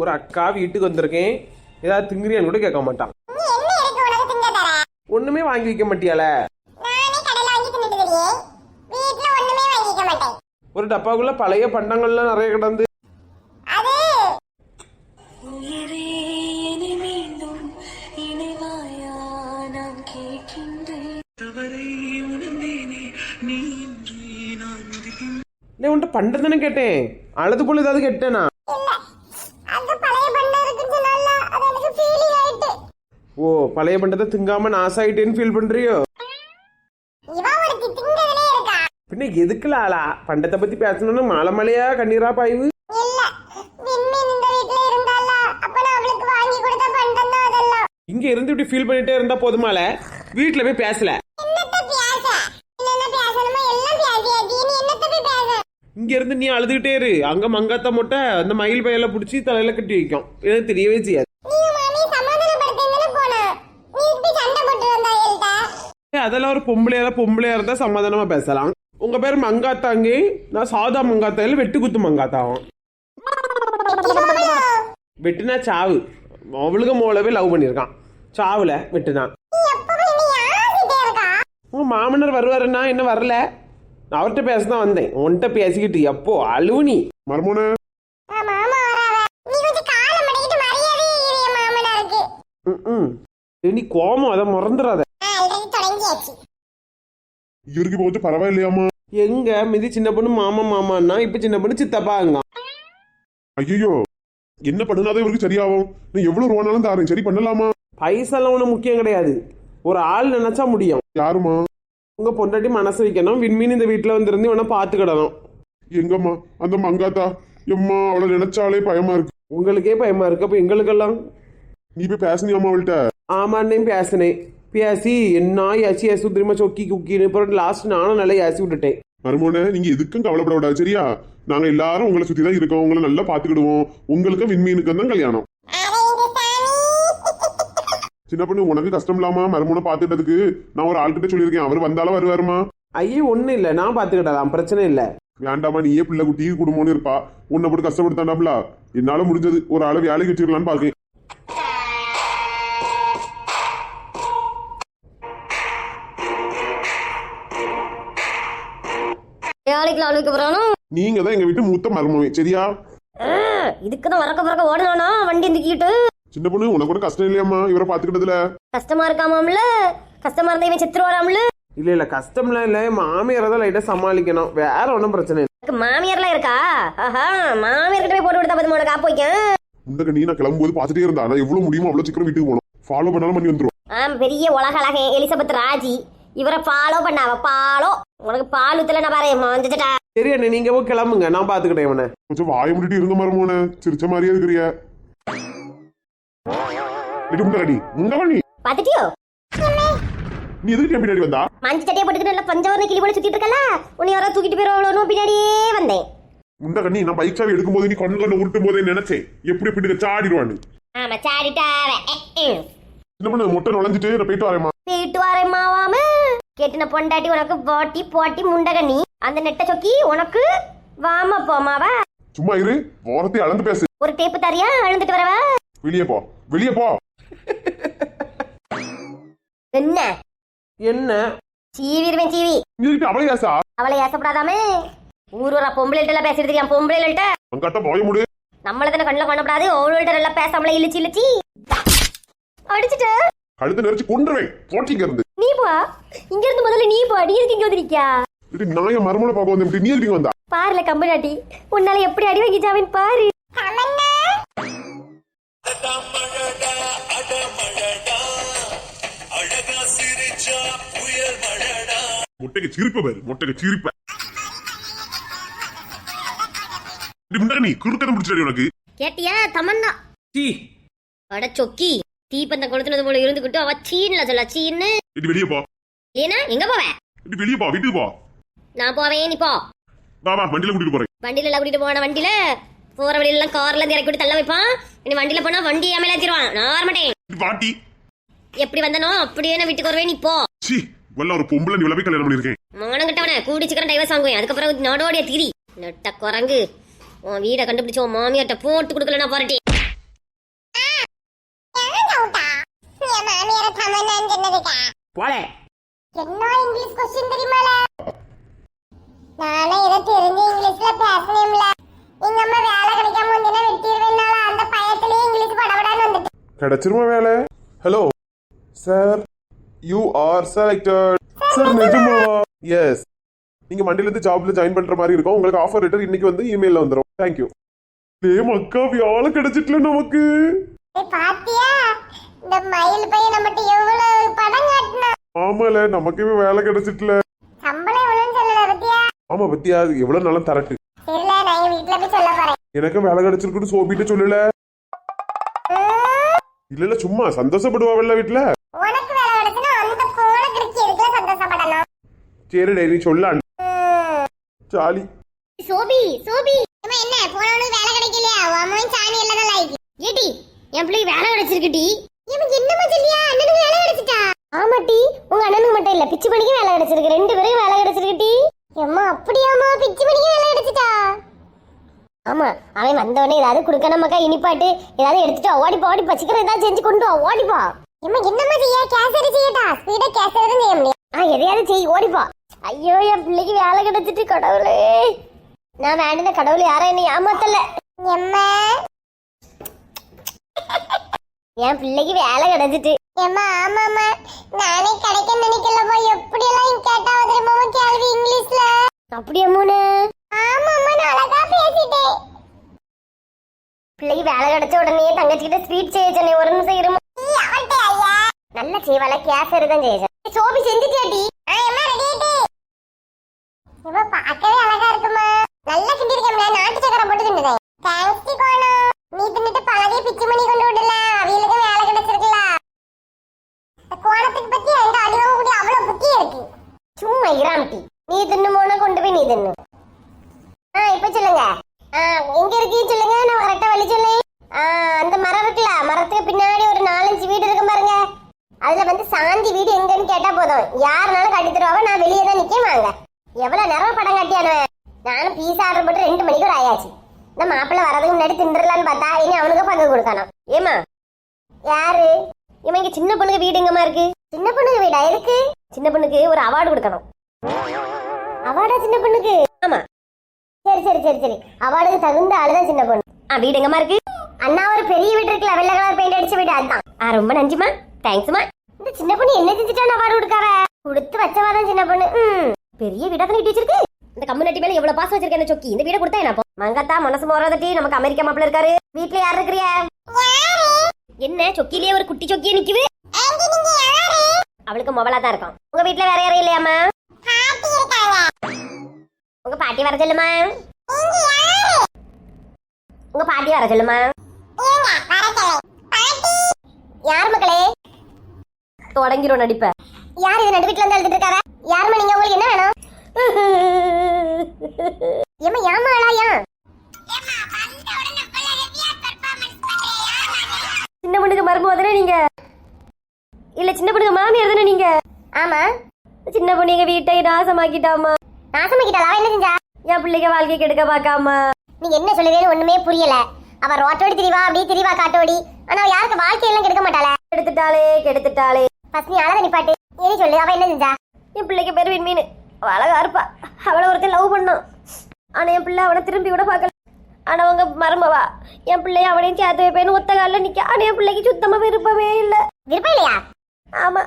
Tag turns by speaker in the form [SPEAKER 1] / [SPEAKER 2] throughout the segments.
[SPEAKER 1] ஒரு அக்கா வீட்டுக்கு வந்திருக்கேன். ஏதாவது திங்கிறியான்னு கூட கேட்க மாட்டான்.
[SPEAKER 2] நீ என்ன இருக்கு உனக்கு திங்க தர?
[SPEAKER 1] ஒண்ணுமே வாங்கி வைக்க மாட்டியால ஒரு டப்பாக்குள்ள பழைய பண்டங்கள்லாம் நிறைய கிடந்து. உன்ட்ட பண்டம் தானே கேட்டேன். அழுது போல ஏதாவது கேட்டேனா?
[SPEAKER 2] பழைய
[SPEAKER 1] பண்டத்தை திங்காம நாசாயிட்டேன்னு ஃபீல் பண்றியோ? பின்ன எதுக்குல ஆளா? பண்டத்தை பத்தி பேசணும்னு மலை மலையா கண்ணீரா பாய்வு? இங்க இருந்து இப்படி ஃபீல் பண்ணிட்டே இருந்தா போதுமால? வீட்டுல போய் பேசல? இங்க இருந்து நீ அழுதுகிட்டே இரு. அங்க மங்காத்த மொட்டை அந்த மயில் பையில புடிச்சு தலையில கட்டி வைக்கும். எனக்கு தெரியவே செய்யாது
[SPEAKER 2] நீ மாமி சமாதானப்படுத்தேன்னு போன நீ இப்படி சண்டை போட்டு வந்தா எல்டா
[SPEAKER 1] ஏய், அதெல்லாம் ஒரு பொம்பளையால பொம்பளையா இருந்தா சமாதானமா பேசலாம். உங்க பேர் மங்காத்தாங்க. நான் சாதா மங்காத்தாயில வெட்டு குத்து மங்காத்தாவும். வெட்டுனா சாவு. அவளுக்கு மோளவே லவ் பண்ணியிருக்கான். சாவுல வெட்டுனா. உங்க மாமனார் வருவாருன்னா என்ன வரல? நான் அவர்கிட்ட பேச தான் வந்தேன். உன்கிட்ட பேசிக்கிட்டு எப்போ? அழுவுனி
[SPEAKER 3] மர்மோனே.
[SPEAKER 2] ஆ, மாமா வராவ நீ கொஞ்சம் காலை மடக்கிட்டு மரியாதையே இரு என் மாமனாருக்கு.
[SPEAKER 1] ம் நீ கோமம் அதை மறந்துடாத
[SPEAKER 3] இவருக்கு கொஞ்சம் பரவாயில்லையாமா
[SPEAKER 1] எங்க? மிதி சின்ன பொண்ணு மாமா மாமான்னா இப்ப சின்ன பொண்ணு சித்தப்பாங்க
[SPEAKER 3] ஐயோ என்ன பண்ணுனாதான் இவருக்கு சரியாகும். நீ எவ்வளவு ரூபானாலும் தாரேன். சரி பண்ணலாமா?
[SPEAKER 1] பைசாலாம் ஒன்றும் முக்கியம் கிடையாது. ஒரு ஆள் நினைச்சா முடியும்.
[SPEAKER 3] யாருமா
[SPEAKER 1] உங்க பொண்டாட்டி மனசு வைக்கணும். விண்மீன் இந்த வீட்டுல வந்திருந்து வேணா பாத்துக்கிடணும்
[SPEAKER 3] எங்கம்மா? அந்த மங்காத்தா? எம்மா அவளை நினைச்சாலே பயமா இருக்கு.
[SPEAKER 1] உங்களுக்கே பயமா இருக்கு. அப்ப எங்களுக்கெல்லாம்?
[SPEAKER 3] நீ போய் பேசுனியாமா அவள்கிட்ட?
[SPEAKER 1] ஆமான்னே பேசினேன். பேசி என்ன ஏசி ஏசு திரும்ப சொக்கி குக்கின்னு. அப்புறம் லாஸ்ட் நானும் நல்லா ஏசி விட்டுட்டேன்.
[SPEAKER 3] மர்மோனே நீங்க எதுக்கும் கவலைப்படக்கூடாது சரியா? நாங்க எல்லாரும் உங்களை சுத்தி தான் இருக்கோம். உங்களை நல்லா பாத்துக்கிடுவோம் உங்களுக்கு விண்மீனுக்கு தான் கல்யாணம். சின்ன பொண்ணு உனக்கு கஷ்டம் இல்லாம மர்மோனை பாத்துட்டதுக்கு நான் ஒரு ஆள்கிட்ட சொல்லியிருக்கேன். அவர் வந்தாலும் வருவாருமா?
[SPEAKER 1] ஐயே ஒன்றும் இல்லை. நான் பார்த்துக்கிடலாம் பிரச்சனை இல்லை.
[SPEAKER 3] வேண்டாமா நீயே பிள்ளை குட்டி குடும்பம்னு இருப்பா. உன்னை போட்டு கஷ்டப்படுத்தாண்டாப்ல? என்னால முடிஞ்சது. ஒரு ஆளை வேலைக்கு வச்சிருக்கலாம்னு பாக்கேன்.
[SPEAKER 4] வேலைக்கு ஆளுக்கு போறானும்
[SPEAKER 3] நீங்க தான்? எங்க வீட்டு மூத்த மருமவே சரியா?
[SPEAKER 4] இதுக்கு தான் வரக்க பறக்க ஓடணும் வண்டி தூக்கிட்டு
[SPEAKER 3] சின்ன பொண்ணு உனக்கு கூட கஷ்டம் இல்லையாம்மா? இவரை பாத்துக்கிட்டதுல
[SPEAKER 4] கஷ்டமா இருக்காமாம்ல? கஷ்டமா இருந்தா இவன் செத்துரு வராமல?
[SPEAKER 1] இல்லை இல்லை கஷ்டம்லாம் இல்லை. மாமியாரை தான் லைட்டாக சமாளிக்கணும். வேற ஒன்றும் பிரச்சனை இல்லை.
[SPEAKER 4] எனக்கு மாமியார்லாம் இருக்கா? ஆஹா மாமியார் கிட்ட போய் போட்டு கொடுத்தா பத்தி உனக்கு ஆப்பு வைக்கும்
[SPEAKER 3] இந்த நீ நான் கிளம்பும்போது பாத்துட்டே இருந்தா. நான் எவ்வளவு முடியுமோ அவ்வளவு சீக்கிரம் வீட்டுக்கு போகணும். ஃபாலோ பண்ணாலும் பண்ணி வந்துரும்.
[SPEAKER 4] ஆ பெரிய உலக அழகன் எலிசபெத் ராஜி. இவரை ஃபாலோ பண்ணாவ பாலோ உனக்கு பால் ஊத்துல நான் பாரு வந்துட்டா
[SPEAKER 1] சரி அண்ணே நீங்கள் போய் கிளம்புங்க. நான் பார்த்துக்கிட்டேன் இவனை.
[SPEAKER 3] கொஞ்சம் வாய முடிட்டு இருந்த மருமோன. சிரிச்ச மாதிரியே இருக்கிறிய. முண்டகடி முண்டகடி
[SPEAKER 4] பாத்துட்டியோ
[SPEAKER 3] நீ எதுக்கு பின்னாடி வந்தா?
[SPEAKER 4] மஞ்சள் சட்டையை போட்டுக்கிட்டு நல்லா பஞ்சவர்ண கிளி போல சுத்திட்டு இருக்கல உன்னை யாரோ தூக்கிட்டு போயிருவாங்களோ பின்னாடியே வந்தேன்.
[SPEAKER 3] முண்டகண்ணி நான் பைக் சாவி எடுக்கும்போது நீ கண்ணு கண்ணு உருட்டும் போதே நினைச்சேன். எப்படி பிடிக்க சாடிடுவான்னு.
[SPEAKER 4] ஆமா சாடிட்டாவ
[SPEAKER 3] சின்ன பொண்ணு முட்டை நுழைஞ்சிட்டு போயிட்டு வரேம்மா.
[SPEAKER 4] வீட்டு வரேம்மாவாம கேட்டின பொண்டாட்டி உனக்கு போட்டி போட்டி முண்டகண்ணி அந்த நெட்ட சொக்கி உனக்கு வாம போமாவா.
[SPEAKER 3] சும்மா இரு ஓரத்தை அளந்து பேசு.
[SPEAKER 4] ஒரு டேப்பு தரியா அழுந்துட்டு வரவா?
[SPEAKER 3] வெளியே போ வெளியே போ.
[SPEAKER 4] என்ன?
[SPEAKER 1] என்ன?
[SPEAKER 4] சீவிருவேன் சீவி.
[SPEAKER 3] நீ எதுக்கு அவளை ஏசா?
[SPEAKER 4] அவளை ஏசப்படாதாமே? ஊர் ஊரா பொம்பளைகிட்ட பேசிட்டு இருக்கியா பொம்பளைகள்ட்ட?
[SPEAKER 3] அங்காட்ட போய முடி.
[SPEAKER 4] நம்மள தானே கண்ணில் பண்ணப்படாது அவள்கிட்ட நல்லா பேசாமல இழுச்சு இழுச்சி. அடிச்சுட்டு
[SPEAKER 3] கழுத்து நெரிச்சு கொண்டுருவேன் போட்டிங்க இருந்து
[SPEAKER 4] நீ போ இங்க இருந்து முதல்ல நீ போ நீ எதுக்கு இங்க வந்திருக்கியா?
[SPEAKER 3] இது நான் என் மருமனை பார்க்க வந்து நீ எதுக்கு வந்தா?
[SPEAKER 4] பாருல கம்பனாட்டி உன்னால எப்படி அடி வாங்கிச்சாவின் பாரு.
[SPEAKER 2] தமன்னா
[SPEAKER 3] முட்டைக்கு சிரிப்ப பாரு முட்டைக்கு சிரிப்ப. நீ உனக்கு.
[SPEAKER 4] கேட்டியா? தமன்னா.
[SPEAKER 1] டீ
[SPEAKER 4] அட சொக்கி தீப்பந்தம் கொளுத்துனது போல இருந்துகிட்டு அவ சீன்ல சொல்ல சீன்னு.
[SPEAKER 3] இது வெளியே போ.
[SPEAKER 4] ஏன்னா எங்க போவேன்
[SPEAKER 3] இது வெளியே போ வீட்டுக்கு போ.
[SPEAKER 4] நான் போவேன் நீ போ.
[SPEAKER 3] வா வா வண்டியில கூட்டிட்டு போறேன்.
[SPEAKER 4] வண்டியில எல்லாம் கூட்டிட்டு போன வண்டியில? போற வழியில எல்லாம் கார்ல இருந்து இறக்கி விட்டு தள்ள வைப்பான். இனி வண்டியில போனா வண்டி ஏமேல ஏத்திடுவான். நான் வர மாட்டேன்.
[SPEAKER 3] பாட்டி.
[SPEAKER 4] எப்படி வந்தனோ அப்படியே நான் வீட்டுக்கு வருவேன் நீ போ.
[SPEAKER 3] சி வல்ல ஒரு பொம்பளை நீ போய் கல்யாணம் பண்ணிருக்கேன்
[SPEAKER 4] மானம் கட்டவன கூடி சீக்கிரம் டைவர்ஸ் வாங்குவேன். அதுக்கப்புறம் நாடோடிய திரி. நெட்ட குரங்கு. உன் வீடை கண்டுபிடிச்சு உன் மாமியார்ட்ட போட்டு கொடுக்கல நான்
[SPEAKER 1] போலே.
[SPEAKER 2] என்ன இங்கிலீஷ் கொஸ்டின் தெரியுமால? நானே ஏதோ தெரிஞ்ச இங்கிலீஷ்ல பேசணும்ல எங்க அம்மா வேலை கிடைக்காம வந்தீங்கன்னா வெட்டிடுவேனால அந்த பயத்திலேயே இங்கிலீஷ் படபடான்னு வந்துட்டு.
[SPEAKER 3] கிடைச்சிருமா வேலை? Hello sir you are selected sir நிஜமாவா எஸ் நீங்க மண்டேல இருந்து ஜாப்ல ஜாயின் பண்ற மாதிரி இருக்கும். உங்களுக்கு ஆஃபர் லெட்டர் இன்னைக்கு வந்து இமெயில்ல வந்துரும். தேங்க் யூ டே மக்கா வேலை கிடைச்சிட்டல நமக்கு.
[SPEAKER 2] பாத்தியா? இந்த மயில் பையன் நம்மகிட்ட எவ்வளவு படம் காட்டினா?
[SPEAKER 3] ஆமால நமக்கு வேலை கிடைச்சிட்டல.
[SPEAKER 2] சம்பளம் எவ்வளவுன்னு சொல்லல பத்தியா
[SPEAKER 3] ஆமா பத்தியா அது எவ்வளவு நாளும் தரட்டு
[SPEAKER 2] தெரியல நான் எங்க வீட்டுல போய் சொல்ல போறேன்.
[SPEAKER 3] எனக்கு வேலை கிடைச்சிருக்குன்னு சோபிட்டு சொல்லல. இல்ல இல்ல சும்மா சந்தோஷப்படுவாங்கல்ல வீட்டுல?
[SPEAKER 2] உனக்கு வேலை கிடைச்சுன்னா அந்த போன கிரிக்கி எடுக்கல சந்தோஷப்படணும்?
[SPEAKER 3] சரி டே நீ சொல்ல ஜாலி.
[SPEAKER 4] சோபி சோபி.
[SPEAKER 2] என்ன? போனவனுக்கு வேலை கிடைக்கலையா? அம்மாவும் சாணி லாய்க்கு
[SPEAKER 4] ஏடி என் பிள்ளைக்கு வேலை கிடைச்சிருக்குடி
[SPEAKER 2] இவன் என்னமா சொல்லியா அண்ணனுக்கு வேலை கிடைச்சிட்டா
[SPEAKER 4] ஆமாட்டி உங்க அண்ணனுக்கு மட்டும் இல்ல பிச்சு பண்ணிக்கு வேலை கிடைச்சிருக்கு ரெண்டு பேரும் வேலை கிடைச்சிருக்குடி
[SPEAKER 2] அம்மா அப்படியாம்மா பிச்சு மணிக்கு வேலை கிடைச்சிட்டா
[SPEAKER 4] ஆமா அவன் வந்தவனே ஏதாவது கொடுக்கணுமாக்கா இனிப்பாட்டு ஏதாவது எடுத்துட்டு வா, ஓடிப்பா ஓடிப்பா சீக்கிரம் ஏதாவது செஞ்சு கொண்டு வா ஓடிப்பா.
[SPEAKER 2] அம்மா என்னம்மா செய்ய? கேசரி செய்யட்டா? ஸ்பீடா கேசரி செய்ய முடியும்.
[SPEAKER 4] ஆ எதையாவது செய் ஓடிப்பா. ஐயோ என் பிள்ளைக்கு வேலை கிடைச்சிட்டு கடவுளே. நான் வேண்டின கடவுள் யாரும் என்னை ஏமாத்தல.
[SPEAKER 2] எம்மா.
[SPEAKER 4] என் பிள்ளைக்கு வேலை கிடைச்சிட்டு.
[SPEAKER 2] எம்மா ஆமாம்மா. நானே கிடைக்க நினைக்கலப்பா எப்படியெல்லாம் கேட்டா தெரியுமா? கேள்வி இங்கிலீஷ்ல.
[SPEAKER 4] அப்படியே மூணு
[SPEAKER 2] ஆமாம்மா நான் அழகா பேசிட்டேன்.
[SPEAKER 4] பிள்ளைக்கு வேலை கிடைச்ச உடனே தங்கச்சிக்கிட்ட ஸ்வீட் செய்ய சொன்னேன். ஒரு நிமிஷம் இருமா? நல்ல செய்வாள? கேசரி தான் செய்ய சொன்னேன். சோபி செஞ்சுட்டியாடி
[SPEAKER 2] ஆ, எம்மா ரெடி ஆயிட்டு இவ பார்க்கவே அழகா இருக்குமா நல்லா கிண்டிருக்கேன்ல நாட்டு சக்கரை போட்டு தின்னுதேன் தேங்க்ஸ் கோணம் நீ தின்னுட்டு பழகைய பிச்சு மணி கொண்டு விடல அவியலுக்கு வேலை கிடைச்சிருக்கல இந்த கோணத்துக்கு பத்தி எங்க அடிவங்க கூட அவ்வளவு புத்தி இருக்கு
[SPEAKER 4] சும்மா இராம்டி நீ தின்னு போனா கொண்டு போய் நீ தின்னு ஆ இப்ப சொல்லுங்க ஆ எங்க இருக்கீ சொல்லுங்க நான் கரெக்டா வழி சொல்லு ஆ அந்த மரம் இருக்குல்ல மரத்துக்கு பின்னாடி ஒரு நாலஞ்சு வீடு இருக்கு பாருங்க அதுல வந்து சாந்தி வீடு எங்கன்னு கேட்டா போதும். யாருனாலும் கட்டி தருவாங்க நான் வெளியே தான் நிக்க வாங்க. எவ்வளவு நேரம் படம் கட்டியானவன் நானும் பீஸா ஆர்டர் போட்டு ரெண்டு மணிக்கு ஒரு ஆயாச்சு. இந்த மாப்பிள்ளை வரதுக்கு முன்னாடி திண்டுறலான்னு பார்த்தா இனி அவனுக்கு பங்கு கொடுக்கணும். ஏமா யாரு? இவன் இங்க சின்ன பொண்ணுக்கு வீடு எங்கம்மா இருக்கு? சின்ன பொண்ணுக்கு வீடா? எதுக்கு? சின்ன பொண்ணுக்கு ஒரு அவார்டு கொடுக்கணும். அவார்டா சின்ன பொண்ணுக்கு? ஆமா. சரி சரி சரி சரி. அவார்டுக்கு தகுந்த ஆளுதான் சின்ன பொண்ணு. ஆ வீடு எங்கம்மா இருக்கு? அண்ணா ஒரு பெரிய வீடு இருக்குல்ல வெள்ளை கலர் பெயிண்ட் அடிச்ச வீடு அதுதான். ஆ ரொம்ப நன்றிமா தேங்க்ஸ்மா இந்த சின்ன பொண்ணு என்ன செஞ்சுட்டா நான் அவார்டு கொடுக்காவ கொடுத்து வச்சவாதான் சின்ன பொண்ணு. ம். பெரிய வீடா தான் கட்டி வச்சிருக்கு? இந்த கம்யூனிட்டி மேல எவ்வளவு பாசம் வச்சிருக்கேன் சொக்கி. இந்த வீட கொடுத்தா என்ன மங்கத்தா மனசு போறதட்டி நமக்கு அமெரிக்கா மாப்பிள்ள இருக்காரு. வீட்டுல யார் இருக்கிறிய என்ன சொக்கிலேயே ஒரு குட்டி சொக்கியே நிக்குது? அவளுக்கு மொபைலா தான் இருக்கும் உங்க வீட்டுல வேற யாரும் இல்லையாமா உங்க பாட்டி வர சொல்லுமா? உங்க பாட்டி வர சொல்லுமா?
[SPEAKER 2] ஏங்க
[SPEAKER 4] யார் தொடங்கிரும் நடிப்ப. யார் இது நடு வீட்டுல இருந்து எழுதிட்டு இருக்காரா யாருமா நீங்க? உங்களுக்கு என்ன வேணும்? ஏமா ஏமா
[SPEAKER 2] பண்றியா
[SPEAKER 4] சின்ன பொண்ணுக்கு மருமக தானே நீங்க? இல்ல சின்ன பொண்ணுக்கு மாமியார் தானே நீங்க? ஆமா. சின்ன பொண்ணு எங்க வீட்டை நாசமாக்கிட்டாமா நாசமாக்கிட்டாளா? என்ன செஞ்சா? என் பிள்ளைக்கு வாழ்க்கை கெடுக்க பார்க்காம. நீங்க என்ன சொல்லுறேன்னு ஒண்ணுமே புரியல. அவ ரோட்டோடி திரிவா அப்படியே திரிவா காட்டோடி. ஆனா அவ யாருக்கு வாழ்க்கையெல்லாம் கெடுக்க மாட்டாளே? கெடுத்துட்டாளே கெடுத்துட்டாளே. ஃபர்ஸ்ட் நீ அழகா நிப்பாட்டு. ஏறி சொல்லு அவ என்ன செஞ்சா? என் பிள்ளைக்கு பேர் விண்மீன். அவ அழகா இருப்பா. அவளை ஒருத்தன் லவ் பண்ணான் ஆனா என் பிள்ளை அவனை திரும்பி கூட பார்க்கல. ஆனா அவங்க மருமவா என் பிள்ளைய அவனையும் சேர்த்து வைப்பேன்னு ஒத்த காலில் நிக்க. ஆனா என் பிள்ளைக்கு சுத்தமா விருப்பமே இல்ல. விருப்பம் இல்லையா? ஆமா.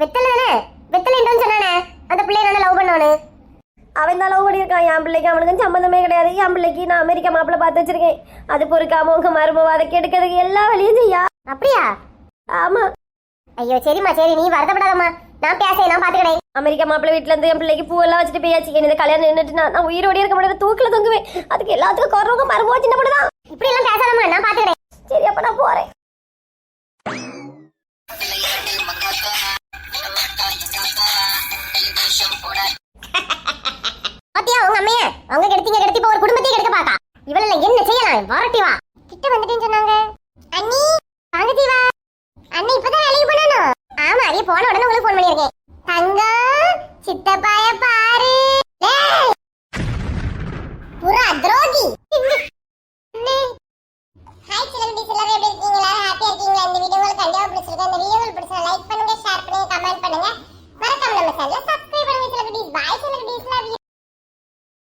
[SPEAKER 4] வெத்தலை தானே? வெத்தலை சொன்னானே. அந்த பிள்ளைய நானே லவ் பண்ணவனு அவன் தான் லவ் பண்ணியிருக்கான். என் பிள்ளைக்கு அவனுக்கு சம்மந்தமே கிடையாது. என் பிள்ளைக்கு நான் அமெரிக்கா மாப்பிள்ளை பார்த்து வச்சிருக்கேன். அது பொறுக்காம உங்க மருமவா அதை கெடுக்கிறதுக்கு எல்லா வழியும் செய்யா. அப்படியா? ஆமா. ஐயோ சரிம்மா சரி நீ வருத்தப்படாதம்மா. நான் பேச நான் பாத்துக்கிறேன். அமெரிக்கா மாப்பிள்ளை வீட்ல இருந்து என் பிள்ளைக்கு எல்லாம் வச்சுட்டு போயாச்சு எனக்கு கல்யாணம் நின்றுட்டு நான் நான் உயிரோடய இருக்க முடியாது. தூக்கில தொங்குவேன். அதுக்கு எல்லாத்துக்கும் குறவங்க மரபோ சின்ன பண்ணதான் இப்படி எல்லாம் பேசாதம்மா நான் பாத்துக்கிறேன். சரி அப்ப நான் போறேன். தங்கம் சித்தப்பாய பாரு.